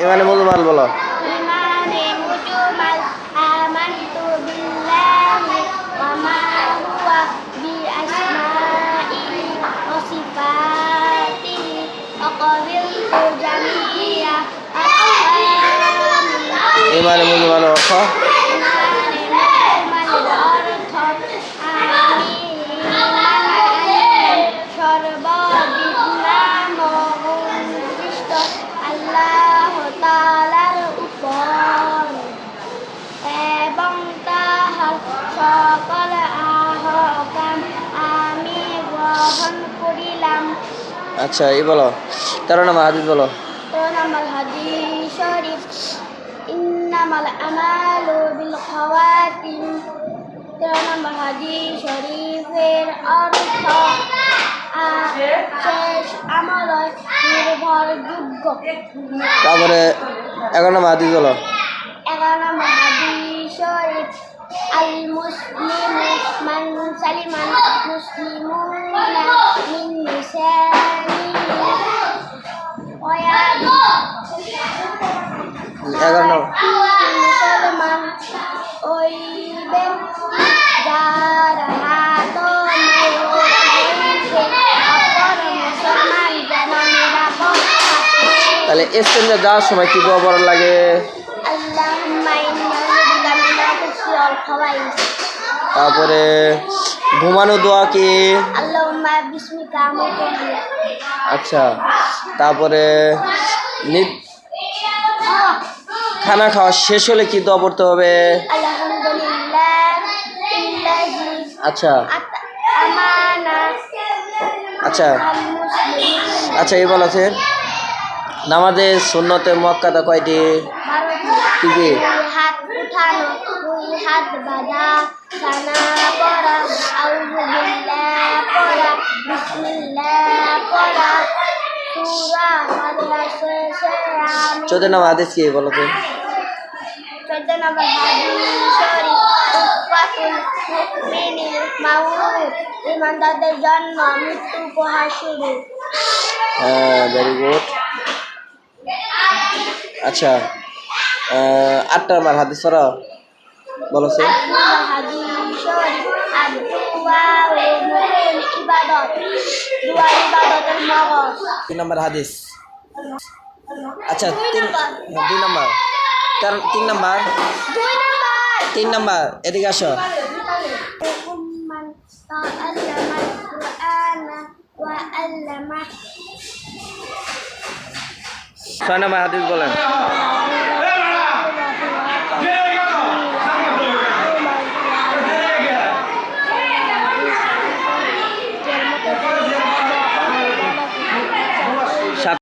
ইমানে মুজমাল বলো। ইমানে মুজমাল আমানতু করিলাম। আচ্ছা এই বলো। তেরো নম্বর হাদিস বলো। তেরো নম্বর হাদিস শরীফ। ইন্নামাল আমালু বিল খাওয়াতিম তেরো নম্বর হাদিস শরীফের অর্থ আ- শেষ আমল নির্ভরযোগ্য। তারপরে এগারো নম্বর হাদিস বলো। এগারো নম্বর হাদিস শরীফ। আল মুসলিমু মান সালিমান মুসলিমুনা। তাহলে স্টেঞ্জে যাওয়ার সময় কি পড়া লাগে? তারপরে ঘুমানো দোয়া কি? আমুতু আচ্ছা তারপরে খানা খাওয়া শেষ হলে কি দোয়া পড়তে হবে? আচ্ছা। আচ্ছা মুসলিমিন আচ্ছা। এই বলেছেন নামাজের সুন্নতে মক্কাদা কয়টি? কি কি? হাত উঠানো হাত বাঁধা সানা পড়া চোদ্দ নম্বর হাদিস কি চোদ্দ মৃত্যু উপহার শুরু হ্যাঁ আচ্ছা আদ-দুআ মুকুল ইবাদত। দোয়া ইবাদতের মগজ। তিন নম্বর হাদিস। আচ্ছা তিন হ্যাঁ, দুই নম্বর। তার তিন নম্বর। তিন নম্বর। এদিকে আসো। ছয় নম্বর হাদিস বলেন।